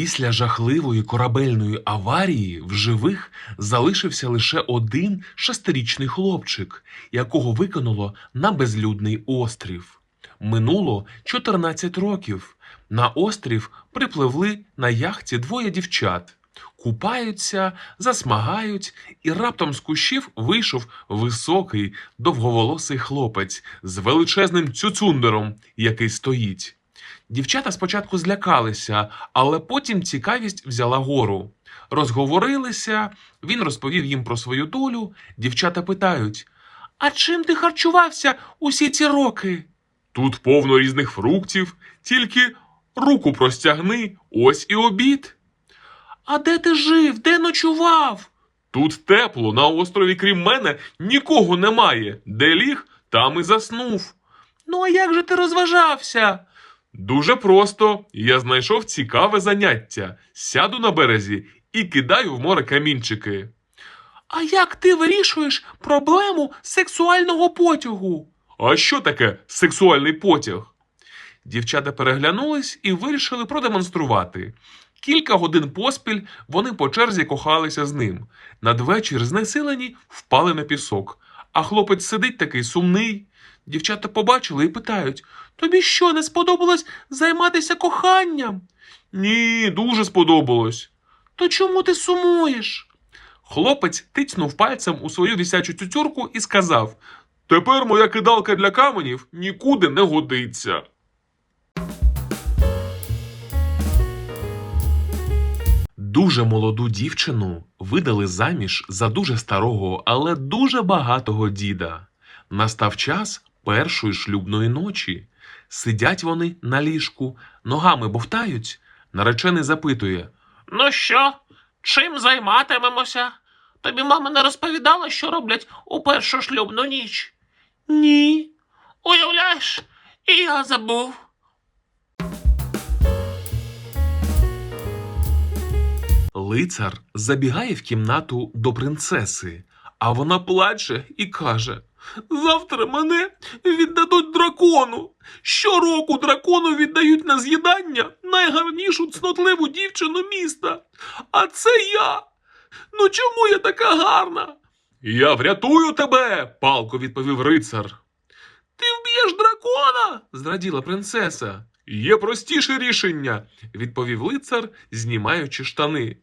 Після жахливої корабельної аварії в живих залишився лише один шестирічний хлопчик, якого викинуло на безлюдний острів. Минуло 14 років. На острів припливли на яхті двоє дівчат. Купаються, засмагають, і раптом з кущів вийшов високий, довговолосий хлопець з величезним цюцундером, який стоїть. Дівчата спочатку злякалися, але потім цікавість взяла гору. Розговорилися, він розповів їм про свою долю. Дівчата питають: А чим ти харчувався усі ці роки? Тут повно різних фруктів, тільки руку простягни, ось і обід. А де ти жив? Де ночував? Тут тепло, на острові, крім мене, нікого немає. Де ліг, там і заснув. Ну, а як же ти розважався? Дуже просто. Я знайшов цікаве заняття. Сяду на березі і кидаю в море камінчики. А як ти вирішуєш проблему сексуального потягу? А що таке сексуальний потяг? Дівчата переглянулись і вирішили продемонструвати. Кілька годин поспіль вони по черзі кохалися з ним. Надвечір знесилені впали на пісок. А хлопець сидить такий сумний. Дівчата побачили і питають: Тобі що, не сподобалось займатися коханням? Ні, дуже сподобалось. То чому ти сумуєш? Хлопець тицьнув пальцем у свою вісячу цюцюрку і сказав: Тепер моя кидалка для каменів нікуди не годиться. Дуже молоду дівчину видали заміж за дуже старого, але дуже багатого діда. Настав час першої шлюбної ночі. Сидять вони на ліжку, ногами бовтають. Наречений запитує: Ну що, чим займатимемося? Тобі мама не розповідала, що роблять у першу шлюбну ніч. Ні. Уявляєш, і я забув. Лицар забігає в кімнату до принцеси, а вона плаче і каже: Завтра мене віддадуть дракону. Щороку дракону віддають на з'їдання найгарнішу цнотливу дівчину міста. А це я. Ну чому я така гарна? Я врятую тебе, палко відповів рицар. Ти вб'єш дракона? зраділа принцеса. Є простіше рішення, відповів лицар, знімаючи штани.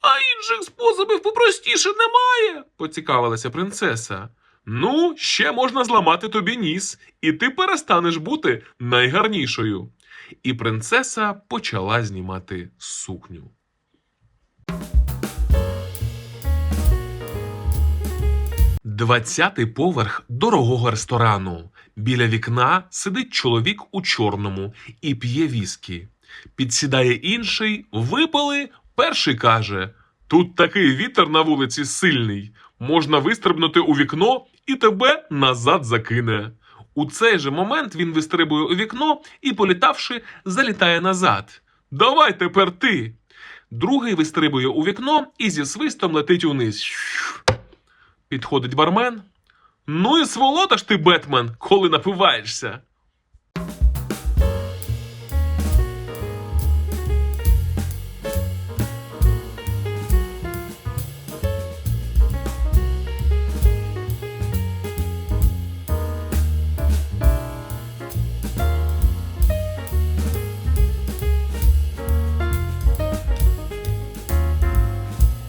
А інших способів попростіше немає, поцікавилася принцеса. Ну, ще можна зламати тобі ніс, і ти перестанеш бути найгарнішою. І принцеса почала знімати сукню. Двадцятий поверх дорогого ресторану. Біля вікна сидить чоловік у чорному і п'є віскі. Підсідає інший, випали. Перший каже: Тут такий вітер на вулиці сильний. Можна вистрибнути у вікно і тебе назад закине. У цей же момент він вистрибує у вікно і, політавши, залітає назад. Давай тепер ти. Другий вистрибує у вікно і зі свистом летить униз. Підходить бармен. Ну і сволота ж ти, Бетмен, коли напиваєшся.